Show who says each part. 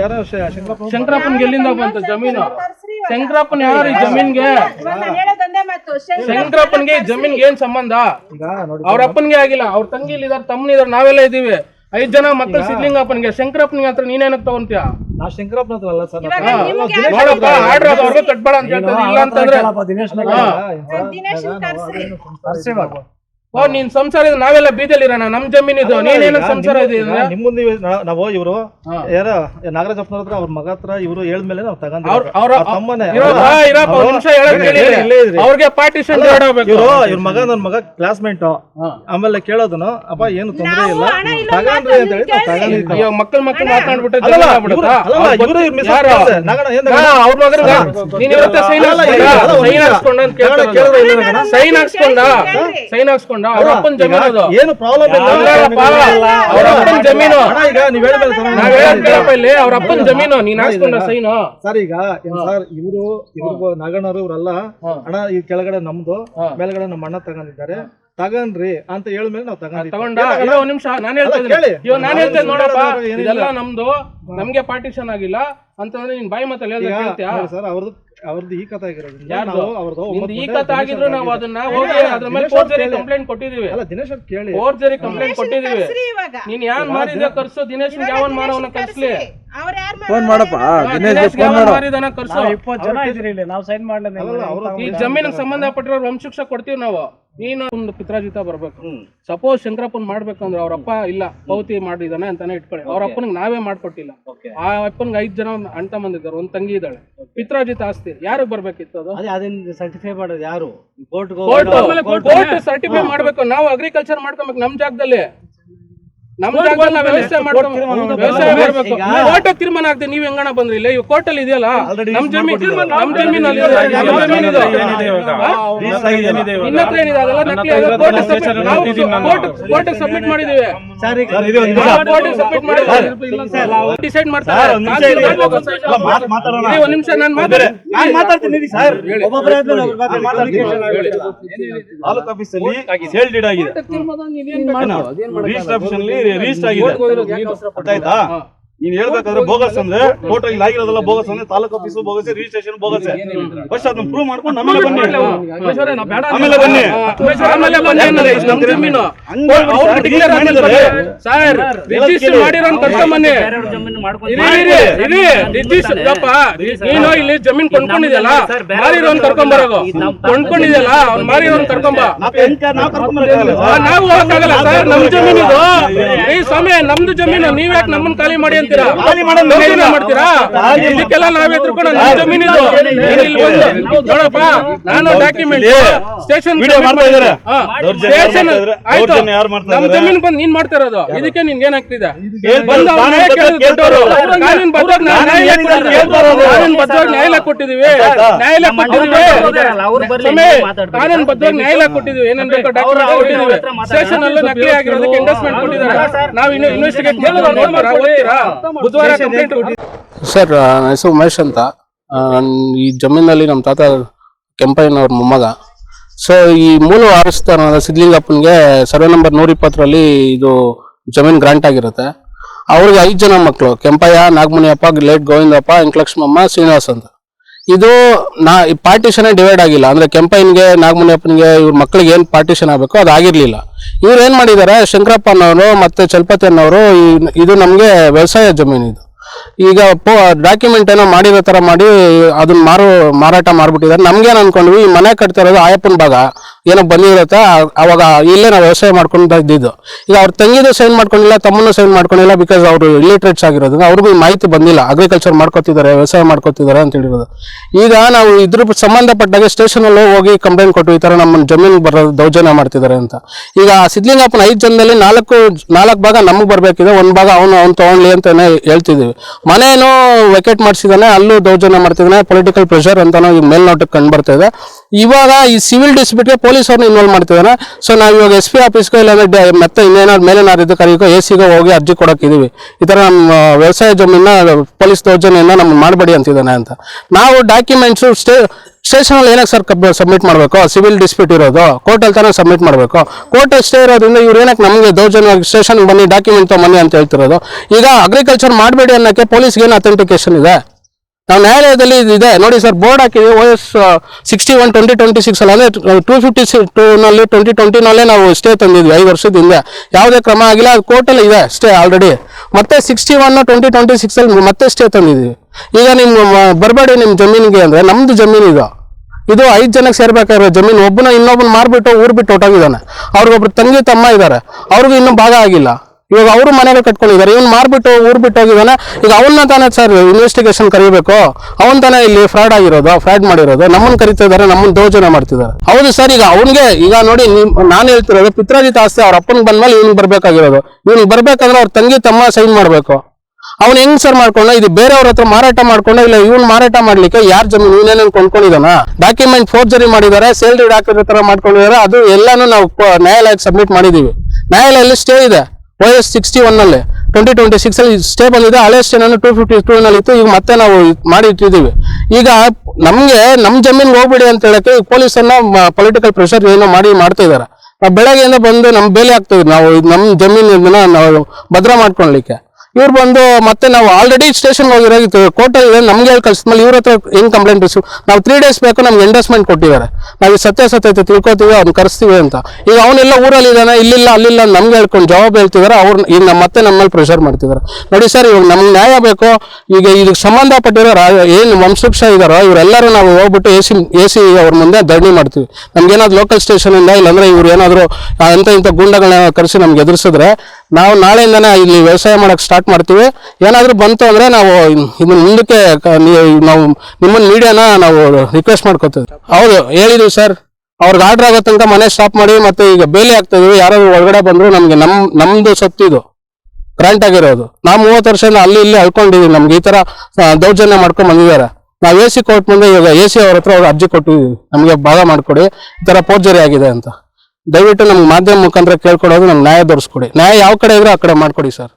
Speaker 1: ಯಾರೋ
Speaker 2: ಶಂಕರಪ್ಪನ್ಗೆ ಎಲ್ಲಿಂದ ಬಂತು ಜಮೀನು? ಶಂಕರಪ್ಪನ್ ಯಾರು ಈ ಜಮೀನ್ಗೆ? ಶಂಕರಪ್ಪನ್ಗೆ ಈ ಜಮೀನ್ಗೆ ಏನ್ ಸಂಬಂಧ? ಅವ್ರ ಅಪ್ಪನ್ಗೆ ಆಗಿಲ್ಲ ಅವ್ರ ತಂಗಿ ಇಲ್ಲಿದಾರೆ ತಮ್ಮನಿದಾರೆ ನಾವೆಲ್ಲ ಇದೀವಿ. ಐದ್ ಜನ ಮಕ್ಕಳು ಸಿದ್ಲಿಂಗಪ್ಪನ್ಗೆ ಶಂಕರಪ್ಪನ್ಗೆ ಹತ್ರ ನೀನೇನಕ್ ತಗೊಂತೀಯ?
Speaker 1: ನಾ ಶಂಕರಪ್ಪನ ಹತ್ರ ಅಲ್ಲ ಸರ್
Speaker 2: ನೋಡಪ್ಪ ಆರ್ಡರ್ ಅದು ಅವ್ರಿಗೆ ಕಟ್ಬೇಡ ಅಂತ ಹೇಳ್ತಾರೆ ಇಲ್ಲ ಅಂತಂದ್ರೆ ಓ ನೀನ್ ಸಂಸಾರ ಇದೆ ನಾವೆಲ್ಲ ಬೀದಿಯಲ್ಲಿ ಇರೋಣ ನಮ್ ಜಮೀನ್ ಇದು ನೀನೇನ ಸಂಸಾರ ಇದೆ?
Speaker 1: ನಿಮ್ ಮುಂದೆ ನಾವು ಇವರು. ಯಾರ ನಾಗರಾಜ್ ಅಪ್ಪನ ಹತ್ರ ಅವ್ರ ಮಗ ಹತ್ರ ಇವರು ಹೇಳದ್ಮೇಲೆ ನಾವು ತಗೊಂಡ್
Speaker 2: ಅವ್ರ ಅವ್ರ
Speaker 1: ತಮ್ಮನೆ.
Speaker 2: ಅವ್ರಿಗೆ ಪಾರ್ಟಿಷನ್
Speaker 1: ಇವರು ಇವ್ರ ಮಗ ನನ್ ಮಗ ಕ್ಲಾಸ್ಮೇಟ್ ಆಮೇಲೆ ಕೇಳೋದನು ಅಪ್ಪ ಏನು ತೊಂದ್ರೆ ಇಲ್ಲ? ತಗೊಂಡ್ರಿ ಅಂತ ಹೇಳಿ ನಾವು ತಗೊಂಡಿದ್ವಿ.
Speaker 2: ಅಯ್ಯೋ ಮಕ್ಕಳ ಮಕ್ಕಳು ಮಾತಾಡ್ಬಿಟ್ಟು ಅವ್ರ್ ಮಗನಿಗೆ ನೀನ್ ಇವತ್ತೇ ಸೈನ್
Speaker 1: ಅಲ್ಲ,
Speaker 2: ಹಾಕ್ಸ್ಕೊಂಡ ಸೈನ್. ಹಾಕ್ಸ್ಕೊಂಡ? ಸೈನ್ ಹಾಕ್ಸ್ಕೊಂಡ? ಹಾಕ್ಸ್ಕೊಂಡ ಅವ್ರ ಅಪ್ಪನ ಜಮೀನು ಅದು.
Speaker 1: ಏನು ಪ್ರಾಬ್ಲಮ್ ಇಲ್ಲ.
Speaker 2: ಅವ್ರ ಅಪ್ಪನ ಜಮೀನು.
Speaker 1: ಈಗ ನೀವ್
Speaker 2: ನಾವ್ ಇಲ್ಲಿ ಅವ್ರ ಅಪ್ಪನ ಜಮೀನು ನೀನ್ ಹಾಕ್ಸ್ಕೊಂಡ ಸೈನು.
Speaker 1: ಸರ್ ಈಗ ಸರ್ ಇವರು ಇವ್ರು ನಾಗಣ್ಣವರು ಇವರೆಲ್ಲ ಅಣ್ಣ ಈ ಕೆಳಗಡೆ ನಮ್ದು ಮೇಲ್ಗಡೆ ನಮ್ಮ ಅಣ್ಣ ತಗೊಂಡಿದ್ದಾರೆ. ತಗನ್ರಿ ಅಂತ ಹೇಳಿದ್ಮೇಲೆ ನಾವು
Speaker 2: ತಗೊಂಡ್? ತಗೊಂಡ ಒಂದ್ ನಿಮಿಷ ನಾನು ಹೇಳ್ತಾ ಇದ್ದೀನಿ. ನಾನ್ ಹೇಳ್ತೇನೆ
Speaker 1: ನಾನು
Speaker 2: ನೋಡಪ್ಪ. ಇದೆಲ್ಲ ನಮ್ದು. ನಮ್ಗೆ ಪಾರ್ಟಿಷನ್ ಆಗಿಲ್ಲ. ಅಂತಂದ್ರೆ ನೀನ್ ಬಾಯಿ ಮಾತಲ್ಲಿ
Speaker 1: ನೋಡಿ ಸರ್ ಅವ್ರದ್ದು ಅವ್ರದ್ದು ಈ ಕಥೆ ಆಗಿರೋದ್ರಿಂದ
Speaker 2: ಈ ಕಥೆ ಆಗಿದ್ರು ನಾವು ಅದನ್ನ ಹೋಗಿ ಅದ್ರ ಮೇಲೆ ಫೋರ್ಜರಿ ಕಂಪ್ಲೇಂಟ್ ಕೊಟ್ಟಿದೀವಿ
Speaker 1: ಅಲ್ಲ ದಿನೇಶ್ ಅವ್ರು ಕೇಳಿ.
Speaker 2: ಫೋರ್ಜರಿ ಕಂಪ್ಲೇಂಟ್ ಕೊಟ್ಟಿದೀವಿ ನೀನ್ ಯಾನ್ ಮಾರಿದ ಕರ್ಸು ದಿನೇಶ್ ಯಾವನ್ ಮಾರವನ ಕರ್ಸ್ಲಿ.
Speaker 3: ಅವ್ರ ಯಾರು
Speaker 4: ಫೋನ್ ಮಾಡಪ್ಪ. ದಿನೇಶ್
Speaker 2: ಮಾರಿದನ ಕರ್ಸು.
Speaker 5: ಇಪ್ಪತ್ತು ಜನ ಇದ್ರಿ ಇಲ್ಲಿ. ನಾವು ಸೈನ್
Speaker 2: ಈ ಜಮೀನಿಗೆ ಸಂಬಂಧಪಟ್ಟಿರೋ ವಂಶಿಕ್ಷ ಕೊಡ್ತೀವಿ ನಾವು. ನೀನು ಒಂದು ಪಿತ್ರಾಜಿತ ಬರ್ಬೇಕು. ಸಪೋಸ್ ಶಂಕರಪ್ಪನ್ ಮಾಡ್ಬೇಕಂದ್ರೆ ಅವ್ರ ಅಪ್ಪ ಇಲ್ಲ ಪೌತಿ ಮಾಡಿದಾನೆ ಅಂತಾನೆ ಇಟ್ಕೊಳ್ಳಿ. ಅವ್ರ ಅಪ್ಪನಿಗೆ ನಾವೇ ಮಾಡ್ಕೊಟ್ಟಿಲ್ಲ. ಆ ಅಪ್ಪನಿಗೆ ಐದ್ ಜನ ಅಣ್ಣ ಬಂದಿದ್ದಾರೆ ಒಂದ್ ತಂಗಿ ಇದ್ದಾಳೆ. ಪಿತ್ರಾಜಿತ ಆಸ್ತಿ ಯಾರಿಗ್ ಬರ್ಬೇಕಿತ್ತು ಅದು?
Speaker 5: ಸರ್ಟಿಫೈ ಮಾಡೋದು ಯಾರು?
Speaker 2: ಸರ್ಟಿಫೈ ಮಾಡ್ಬೇಕು. ನಾವು ಅಗ್ರಿಕಲ್ಚರ್ ಮಾಡ್ಕೊಬೇಕು ನಮ್ ಜಾಗದಲ್ಲಿ. ನಮ್ ಜಾಗದಲ್ಲಿ ನಾವು ವ್ಯವಸ್ಥೆ ಮಾಡ್ಕೊಬೇಕು ವ್ಯವಸಾಯ ಮಾಡಬೇಕು. ಕೋರ್ಟ್ ತೀರ್ಮಾನ ಆಗ್ತದೆ ನೀವ್ ಹೆಂಗಣ ಬಂದ್ರಿ? ಇಲ್ಲ ಕೋರ್ಟ್ ಅಲ್ಲಿ ಇದೆಯಲ್ಲ? ನಮ್ ಜಮೀನ್ ನಮ್ ಜಮೀನಲ್ಲಿ ನಿನ್ನ ಏನಿದೆ? ಅದೆಲ್ಲ ನಕಲಿ ಕೋರ್ಟ್ ಕೋರ್ಟ್ ಕೋರ್ಟ್ ಸಬ್ಮಿಟ್ ಮಾಡಿದೀವಿ.
Speaker 5: ಸರ್ ಈಗ
Speaker 2: ಕೋರ್ಟ್ ಸಬ್ಮಿಟ್ ಮಾಡಿದೀವಿ. ಡಿಸೈಡ್ ಮಾಡ್ತಾರೆ ಒಂದ್ ನಿಮಿಷ ನಾನು ಮಾತಾಡಿ
Speaker 5: ನಾನ್ ಮಾತಾಡ್ತೀನಿ. ಸರ್. ಒಬ್ಬೊಬ್ಬರೇ ಆದ್ಮೇಲೆ ಒಬ್ರು ಮಾತಾಡ್ತೀನಿ.
Speaker 6: ತಾಲೂಕ್ ಆಫೀಸ್ ಅಲ್ಲಿ ಸೇಲ್ ಡೀಡ್ ಆಗಿದೆ. ರಿಜಿಸ್ಟರ್ ಆಗಿದೆ. ಗೊತ್ತಾಯ್ತಾ ನೀನ್ ಹೇಳ್ಬೇಕಾದ್ರೆ ಬೋಗಸ್ ಅಂದ್ರೆ ಫೋಟೋ ಇಲ್ಲಿ ಆಗಿರೋದಲ್ಲ ಬೋಗಸ್ ಅಂದ್ರೆ taluk office bogus registration bogus first ಅದನ್ನ ಪ್ರೂವ್ ಮಾಡ್ಕೊಂಡು ಆಮೇಲೆ ಬನ್ನಿ. ಆಮೇಲೆ.
Speaker 2: ಸರ್ ರಿಜಿಸ್ಟರ್ ಮಾಡಿರೋನ್ ನೀನು ಇಲ್ಲಿ ಜಮೀನ್ ಕೊಂಡ್ಕೊಂಡಿದ್ಯಲ್ಲ? ಮಾರಿರೋನ್ ಕರ್ಕೊಂಬರೋದು ಕೊಂಡ್ಕೊಂಡಿದ್ಯಲ್ಲ? ಅವ್ನ್ ಮಾರಿರೋನ್ ಕರ್ಕೊಂಬ.
Speaker 6: ನಾವ್
Speaker 2: ಹೋಗಕ್ಕಾಗಲ್ಲ ಸರ್. ನಮ್ ಜಮೀನ್ ಇದು ಈ ಸ್ವಾಮಿ ನಮ್ದು ಜಮೀನು. ನೀವ್ ಯಾಕೆ ನಮ್ಮನ್ ಖಾಲಿ ಮಾಡಿ ಅಂತೀರಾ
Speaker 6: ಖಾಲಿ ಮಾಡೋದು
Speaker 2: ಖಾಲಿ
Speaker 6: ಇಲ್ಲ.
Speaker 2: ಮಾಡ್ತೀರಾ? ಇದಕ್ಕೆಲ್ಲ ನಾವ್ ಎದ್ರುಕೊಂಡು ನಮ್ ಜಮೀನ್ ಇದು ನೀನ್ ಇಲ್ಲಿ ಬಂದು ನೋಡಪ್ಪ ನಾನು ಡಾಕ್ಯುಮೆಂಟ್ ಸ್ಟೇಷನ್
Speaker 6: ವಿಡಿಯೋ ಮಾಡ್ತಾ ಇದಾರೆ
Speaker 2: ಸ್ಟೇಷನ್? ಆಯ್ತು. ನಮ್ ಜಮೀನ್ ಬಂದು ನೀನ್ ಮಾಡ್ತಾ ಇರೋದು. ಇದಕ್ಕೆ ನಿನ್ಗೆ ಏನಾಗ್ತಿದೆ? ಬಂದು
Speaker 6: ಕಾನೂನು
Speaker 2: ಬದ್ಧವಾಗಿ ಬದ್ಧವಾಗಿ ನ್ಯಾಯಾಲಯ ಕೊಟ್ಟಿದೀವಿ. ನ್ಯಾಯಾಲಯ ಕೊಟ್ಟಿದೀವಿ. ಕಾನೂನು ಬದ್ಧವಾಗಿ ನ್ಯಾಯಾಲಯ ಕೊಟ್ಟಿದೀವಿ. ಏನೇನ್ ಬೇಕೋ ಡಾಕ್ಯುಮೆಂಟ್ ಕೊಟ್ಟಿದ್ದೀವಿ ಸ್ಟೇಷನ್ ಅಲ್ಲೂ ನಕಲಿ ಆಗಿರೋದಕ್ಕೆ ಇಂಡಸ್ಟ್ಮೆಂಟ್ ಕೊಟ್ಟಿದ್ದಾರೆ. ನಾವು ಇನ್ನು ಇನ್ವೆಸ್ಟಿಗೇಟ್ ಓದ್ತೀರಾ? ಬುಧವಾರ ಕಂಪ್ಲೇಂಟ್
Speaker 7: ಸರ್ ನನ್ನ ಹೆಸರು ಉಮೇಶ್ ಅಂತ. ಈ ಜಮೀನಲ್ಲಿ ನಮ್ಮ ತಾತ ಕೆಂಪಯ್ಯನವ್ರ ಮೊಮ್ಮಗ. ಸೊ ಈ ಮೂಲ ವಾರಸ್ಥಾನದ ಸಿದ್ಲಿಂಗಪ್ಪನಿಗೆ ಸರ್ವೆ ನಂಬರ್ ನೂರ ಇಪ್ಪತ್ತರಲ್ಲಿ ಇದು ಜಮೀನ್ ಗ್ರಾಂಟ್ ಆಗಿರುತ್ತೆ. ಅವ್ರಿಗೆ ಐದು ಜನ ಮಕ್ಕಳು ಕೆಂಪಯ್ಯ ನಾಗಮುನಿಯಪ್ಪ ಲೇಟ್ ಗೋವಿಂದಪ್ಪ ಎಂಕ್ಲಕ್ಷ್ಮಮ್ಮ ಶ್ರೀನಿವಾಸ್ ಅಂತ. ಇದು ನಾ ಪಾರ್ಟಿಷನ್ ಡಿವೈಡ್ ಆಗಿಲ್ಲ. ಅಂದ್ರೆ ಕೆಂಪಯ್ಯನ್ಗೆ, ನಾಗಮುನಿಯಪ್ಪನಿಗೆ ಇವ್ರ ಮಕ್ಕಳಿಗೆ ಏನ್ ಪಾರ್ಟಿಷನ್ ಆಗಬೇಕು ಅದು ಆಗಿರ್ಲಿಲ್ಲ. ಇವ್ರು ಏನ್ ಮಾಡಿದ್ದಾರೆ ಶಂಕರಪ್ಪನವರು ಮತ್ತೆ ಚಲಪತಿ ಅನ್ನೋರು ಈ- ಇದು ನಮ್ಗೆ ವ್ಯವಸಾಯ ಜಮೀನು ಇದು. ಈಗ ಡಾಕ್ಯುಮೆಂಟ್ ಏನೋ ಮಾಡಿರೋ ತರ ಮಾಡಿ ಅದನ್ನ ಮಾರು, ಮಾರಾಟ ಮಾಡ್ಬಿಟ್ಟಿದ್ದಾರೆ ನಮ್ಗೇನ್ ಅನ್ಕೊಂಡ್ವಿ ಮನೆ ಕಟ್ತಾ ಇರೋದು ಆಯಪ್ಪನ ಭಾಗ. ಏನೋ ಬಂದಿರುತ್ತೆ ಅವಾಗ ಇಲ್ಲೇ ನಾವು ವ್ಯವಸಾಯ ಮಾಡ್ಕೊಂಡು ಇದ್ದಿದ್ದು. ಈಗ ಅವ್ರ ತಂಗಿದು ಸೈನ್ ಮಾಡ್ಕೊಂಡಿಲ್ಲ, ತಮ್ಮನ್ನು ಸೈನ್ ಮಾಡ್ಕೊಂಡಿಲ್ಲ ಬಿಕಾಸ್ ಅವರು ಇಲಿಟ್ರೇಟ್ಸ್ ಆಗಿರೋದ್ರಿಂದ ಅವ್ರಿಗೂ ಈ ಮಾಹಿತಿ ಬಂದಿಲ್ಲ. ಅಗ್ರಿಕಲ್ಚರ್ ಮಾಡ್ಕೊತಿದ್ದಾರೆ, ವ್ಯವಸಾಯ ಮಾಡ್ಕೊತಿದ್ದಾರೆ ಅಂತ ಹೇಳಿರೋದು. ಈಗ ನಾವು ಇದ್ರ ಸಂಬಂಧಪಟ್ಟಾಗೆ ಸ್ಟೇಷನ್ ಅಲ್ಲಿ ಹೋಗಿ ಕಂಪ್ಲೇಂಟ್ ಕೊಟ್ಟು ಈ ತರ ನಮ್ಮ ಜಮೀನು ಬರೋ ದೌರ್ಜನ್ಯ ಮಾಡ್ತಿದ್ದಾರೆ ಅಂತ. ಈಗ ಸಿದ್ಲಿಂಗಪ್ಪನ ಐದು ಜನದಲ್ಲಿ ನಾಲ್ಕು ನಾಲ್ಕು ಭಾಗ ನಮಗೆ ಬರಬೇಕಿದೆ. ಒಂದು ಭಾಗ ಅವನು, ಅವ್ನು ತಗೊಂಡ್ಲಿ ಅಂತಾನೆ ಹೇಳ್ತಿದ್ದೀವಿ. ಮನೆಯೂ ವೆಕೆಟ್ ಮಾಡಿಸಿದಾನೆ ಅಲ್ಲೂ ದೌರ್ಜನ್ಯ ಮಾಡ್ತಿದ್ದಾನೆ. ಪೊಲಿಟಿಕಲ್ ಪ್ರೆಷರ್ ಅಂತಾನು ಈಗ ಮೇಲ್ನೋಟಕ್ಕೆ ಕಂಡು ಬರ್ತಾ ಇದೆ. ಇವಾಗ ಈ ಸಿವಿಲ್ ಡಿಸ್ಪ್ಯೂಟ್ಗೆ ಪೊಲೀಸ್ ಅವ್ರನ್ನ ಇನ್ವಾಲ್ವ್ ಮಾಡ್ತಿದ್ದಾರೆ ಸೊ ನಾವು ಇವಾಗ ಎಸ್ ಪಿ ಆಫೀಸ್ಗೋ ಇಲ್ಲಾಂದ್ರೆ ಮತ್ತೆ ಇನ್ನೇನಾದ್ರು ಮೇಲೇನಾದ್ರು ಇದಕ್ಕೆ ಎ ಸಿಗೋ ಹೋಗಿ ಅರ್ಜಿ ಕೊಡಕ್ಕಿದೀವಿ ಈ ಥರ ನಮ್ಮ ವ್ಯವಸಾಯ ಜಮೀನ ಪೊಲೀಸ್ ದೌರ್ಜನ್ಯನ ನಮ್ಗೆ ಮಾಡಬೇಡಿ ಅಂತಿದ್ದಾನೆ ಅಂತ. ನಾವು ಡಾಕ್ಯುಮೆಂಟ್ಸು ಸ್ಟೇ, ಸ್ಟೇಷನಲ್ಲಿ ಏನಕ್ಕೆ ಸರ್ ಸಬ್ಮಿಟ್ ಮಾಡಬೇಕು? ಸಿವಿಲ್ ಡಿಸ್ಪ್ಯೂಟ್ ಇರೋದು. ಕೋರ್ಟಲ್ಲಿ ತಾನೇ ಸಬ್ಮಿಟ್ ಮಾಡಬೇಕು? ಕೋರ್ಟ್ ಸ್ಟೇ ಇರೋದ್ರಿಂದ ಇವ್ರು ಏನಕ್ಕೆ ನಮಗೆ ದೌರ್ಜನ್ಯ ಸ್ಟೇಷನ್ಗೆ ಬನ್ನಿ ಡಾಕ್ಯುಮೆಂಟ್ ತೊಗೊಂಬನ್ನಿ ಅಂತ ಹೇಳ್ತಿರೋದು. ಈಗ ಅಗ್ರಿಕಲ್ಚರ್ ಮಾಡಬೇಡಿ ಅನ್ನೋಕ್ಕೆ ಪೊಲೀಸ್ಗೆ ಏನು ಅಥೆಂಟಿಕೇಶನ್ ಇದೆ? ನಾವು ನ್ಯಾಯಾಲಯದಲ್ಲಿ ಇದು ನೋಡಿ ಸರ್, ಬೋರ್ಡ್ ಹಾಕಿದ್ವಿ O S sixty one twenty twenty six ಅಲ್ಲಿ ಅಂದರೆ ಟೂ ಫಿಫ್ಟಿ ಟೂ ನಲ್ಲಿ ಟ್ವೆಂಟಿ ಟ್ವೆಂಟಿನಲ್ಲೇ ನಾವು ಸ್ಟೇ ತಂದಿದ್ವಿ ಐದು ವರ್ಷದ ಹಿಂದೆ. ಯಾವುದೇ ಕ್ರಮ ಆಗಿಲ್ಲ, ಅದು ಕೋರ್ಟಲ್ಲಿ ಇದೆ ಸ್ಟೇ ಆಲ್ರೆಡಿ ಮತ್ತೆ sixty one twenty twenty six ಅಲ್ಲಿ ಮತ್ತೆ ಸ್ಟೇ ತಂದಿದ್ವಿ. ಈಗ ನಿಮ್ಮ ಬರಬೇಡಿ ನಿಮ್ಮ ಜಮೀನಿಗೆ ಅಂದರೆ ನಮ್ಮದು ಜಮೀನು ಇದು ಇದು ಐದು ಜನಕ್ಕೆ ಸೇರ್ಬೇಕಾಗಿರೋ ಜಮೀನು, ಒಬ್ಬನ ಇನ್ನೊಬ್ಬನ ಮಾರ್ಬಿಟ್ಟು ಊರು ಬಿಟ್ಟು ಹೊಟ್ಟೋಗಿದ್ದಾನೆ ಅವ್ರಿಗೊಬ್ರು ತಂಗಿ, ತಮ್ಮ ಇದ್ದಾರೆ. ಅವ್ರಿಗೂ ಇನ್ನೂ ಭಾಗ ಆಗಿಲ್ಲ. ಇವಾಗ ಅವರು ಮನೆಗೆ ಕಟ್ಕೊಂಡಿದ್ದಾರೆ. ಇವ್ನು ಮಾರ್ಬಿಟ್ಟು ಊರ್ ಬಿಟ್ಟು ಹೋಗಿದ್ದಾನೆ. ಈಗ ಅವನ್ನ ತಾನೇ ಸರ್ ಇನ್ವೆಸ್ಟಿಗೇಷನ್ ಕರಿಬೇಕು. ಅವನ್ ತಾನೇ ಇಲ್ಲಿ ಫ್ರಾಡ್ ಆಗಿರೋದು ಫ್ರಾಡ್ ಮಾಡಿರೋದು. ನಮ್ಮನ್ನ ಕರಿತಿದ್ದಾರೆ ನಮ್ಮನ್ನ ದೋಚನೆ ಮಾಡ್ತಿದ್ದಾರೆ. ಹೌದು ಸರ್ ಈಗ ಅವನ್ಗೆ, ಈಗ ನೋಡಿ ನಾನು ಹೇಳ್ತಿರೋದು ಪಿತ್ರಾಜಿತ ಆಸ್ತಿ ಅವ್ರ ಅಪ್ಪನ ಬಂದ್ಮೇಲೆ ಇವ್ನಿಗೆ ಬರ್ಬೇಕಾಗಿರೋದು. ಇವ್ನಿಗೆ ಬರ್ಬೇಕಂದ್ರೆ ಅವ್ರ ತಂಗಿ, ತಮ್ಮ ಸೈನ್ ಮಾಡ್ಬೇಕು. ಅವ್ನು ಹೆಂಗ್ ಸರ್ ಮಾಡ್ಕೊಂಡ? ಇದು ಬೇರೆಯವ್ರ ಹತ್ರ ಮಾರಾಟ ಮಾಡ್ಕೊಂಡ? ಇಲ್ಲ ಇವ್ನು ಮಾರಾಟ ಮಾಡ್ಲಿಕ್ಕೆ ಯಾರ್ ಜಮೀನು ಇವನೇನೇನು ಕೊಂಡ್ಕೊಂಡಿದಾನ ಡಾಕ್ಯುಮೆಂಟ್ ಫೋರ್ಜರಿ ಮಾಡಿದ್ದಾರೆ ಸೇಲ್ ಡೀಡ್ ಹಾಕಿದ್ರ ತರ ಮಾಡ್ಕೊಂಡಿದ್ದಾರೆ ಅದು ಎಲ್ಲಾನು ನಾವು ನ್ಯಾಯಾಲಯಕ್ಕೆ ಸಬ್ಮಿಟ್ ಮಾಡಿದೀವಿ. ನ್ಯಾಯಾಲಯದಲ್ಲಿ ಸ್ಟೇ ಇದೆ. ಓ ಎಸ್ ಸಿಕ್ಸ್ಟಿ ಒನ್ನಲ್ಲಿ ಟ್ವೆಂಟಿ ಟ್ವೆಂಟಿ ಸಿಕ್ಸಲ್ಲಿ ಸ್ಟೇ ಬಂದಿದೆ ಹಳೆ ಸ್ಟೇನನ್ನು ಟೂ ಫಿಫ್ಟಿ ಟೂನಲ್ಲಿ ಇತ್ತು. ಈಗ ಮತ್ತೆ ನಾವು ಇದ್ ಮಾಡಿ ಇಟ್ಟಿದ್ದೀವಿ. ಈಗ ನಮಗೆ ನಮ್ಮ ಜಮೀನ್ ಹೋಗ್ಬಿಡಿ ಅಂತ ಹೇಳಕ್ಕೆ ಪೊಲೀಸನ್ನ ಪೊಲಿಟಿಕಲ್ ಪ್ರೆಷರ್ ಏನೋ ಮಾಡಿ ಮಾಡ್ತಾ ಇದ್ದಾರೆ. ಬೆಳಗ್ಗೆಯಿಂದ ಬಂದು ನಮ್ಮ ಬೇಲಿ ಹಾಕ್ತಿದ್ವಿ ನಾವು ನಮ್ಮ ಜಮೀನ ಜಮೀನಿನ ನಾವು ಭದ್ರ ಮಾಡ್ಕೊಳ್ಲಿಕ್ಕೆ. ಇವ್ರು ಬಂದು ಮತ್ತೆ ನಾವು ಆಲ್ರೆಡಿ ಸ್ಟೇಷನ್ ಹೋಗಿರೋ ಕೋರ್ಟ್ ಇದೆ, ನಮ್ಗೆ ಹೇಳಿ ಕಳ್ಸಿದ್ಮೇಲೆ ಇವ್ರ ಹತ್ರ ಹೆಂಗ್ ಕಂಪ್ಲೇಂಟ್ ರಿಸೀವ್ ನಾವು ತ್ರೀ ಡೇಸ್ ಬೇಕು, ನಮ್ಗೆ ಎಂಡಸ್ಮೆಂಟ್ ಕೊಟ್ಟಿದ್ದಾರೆ. ನಾವು ಸತ್ಯ ಸತ್ಯ ತಿಳ್ಕೊತೀವಿ, ಅವ್ನು ಕರೆಸ್ತೀವಿ ಅಂತ. ಈಗ ಅವನೆಲ್ಲ ಊರಲ್ಲಿ ಇದ್ದಾನೆ, ಇಲ್ಲಿಲ್ಲ, ಅಲ್ಲಿಲ್ಲ ನಮ್ಗೆ ಹೇಳ್ಕೊಂಡು ಜವಾಬ್ ಹೇಳ್ತಿದಾರೆ ಅವ್ರು ಈಗ ನಮ್ಮ ಮತ್ತೆ ನಮ್ಮ ಮೇಲೆ ಪ್ರೆಷರ್ ಮಾಡ್ತಿದ್ದಾರೆ. ನೋಡಿ ಸರ್, ಇವಾಗ ನಮ್ಗೆ ನ್ಯಾಯ ಬೇಕು. ಈಗ ಇದಕ್ಕೆ ಸಂಬಂಧಪಟ್ಟಿರೋ ಏನು ವಂಶವೃಕ್ಷ ಇದಾರೋ, ಇವರೆಲ್ಲರೂ ನಾವು ಹೋಗ್ಬಿಟ್ಟು ಎ ಸಿ ಎ ಸಿ ಅವ್ರ ಮುಂದೆ ಧರಣಿ ಮಾಡ್ತೀವಿ. ನಮ್ಗೇನಾದ್ರು ಲೋಕಲ್ ಸ್ಟೇಷನ್ ಇಂದ, ಇಲ್ಲಾಂದ್ರೆ ಇವ್ರು ಏನಾದರೂ ಅಂತ ಇಂಥ ಗುಂಡಗಳನ್ನ ಕರೆಸಿ ನಮ್ಗೆ ಎದುರಿಸಿದ್ರೆ ನಾವು ನಾಳೆಯಿಂದನೇ ಇಲ್ಲಿ ವ್ಯವಸಾಯ ಮಾಡೋಕೆ ಸ್ಟಾರ್ಟ್ ಮಾಡ್ತೀವಿ. ಏನಾದ್ರೂ ಬಂತು ಅಂದ್ರೆ ನಾವು ಇದನ್ನ ಮುಂದಕ್ಕೆ ನೀವು- ನಿಮ್ಮನ್ನ ಮೀಡಿಯಾನ ನಾವು ರಿಕ್ವೆಸ್ಟ್ ಮಾಡ್ಕೋತೀವಿ. ಹೌದು ಹೇಳಿದ್ದೀವಿ ಸರ್ ಅವ್ರಿಗೆ ಆರ್ಡರ್ ಆಗೋ ತನಕ ಮನೆ ಸ್ಟಾಪ್ ಮಾಡಿ ಮತ್ತೆ ಈಗ ಬೇಲಿ ಆಗ್ತಾ ಯಾರಾದ್ರೂ ಒಳಗಡೆ ಬಂದ್ರು ನಮಗೆ ನಮ್ಮ ನಮ್ಮದು ಸತ್ತಿದು ಗ್ರಾಂಟ್ ಆಗಿರೋದು. ನಾವು ಮೂವತ್ತು ವರ್ಷದಿಂದ ಅಲ್ಲಿ ಇಲ್ಲಿ ಅಳ್ಕೊಂಡಿದ್ದೀವಿ ನಮ್ಗೆ. ಈ ಆ, ದೌರ್ಜನ್ಯ ಮಾಡ್ಕೊಂಡ್ ಬಂದಿದ್ದಾರೆ. ನಾವು ಎ ಸಿ ಕೋರ್ಟ್ ಮುಂದೆ ಇವಾಗ ಎ ಸಿ ಅವ್ರ ಹತ್ರ ಅವ್ರು ಅರ್ಜಿ ಕೊಟ್ಟಿದ್ದೀವಿ ನಮಗೆ ಭಾಗ ಮಾಡ್ಕೊಡಿ. ಈ ತರ ಪೋರ್ಜರಿ ಆಗಿದೆ ಅಂತ. ದಯವಿಟ್ಟು ನಮ್ಗೆ ಮಾಧ್ಯಮ ಮುಖಾಂತರ ಕೇಳ್ಕೊಡೋದು ನಮ್ಗೆ ನ್ಯಾಯ ದೊರಸ್ಕೊಡಿ. ನ್ಯಾಯ ಯಾವ ಕಡೆ ಇದ್ರೆ ಆ ಕಡೆ ಮಾಡ್ಕೊಡಿ ಸರ್.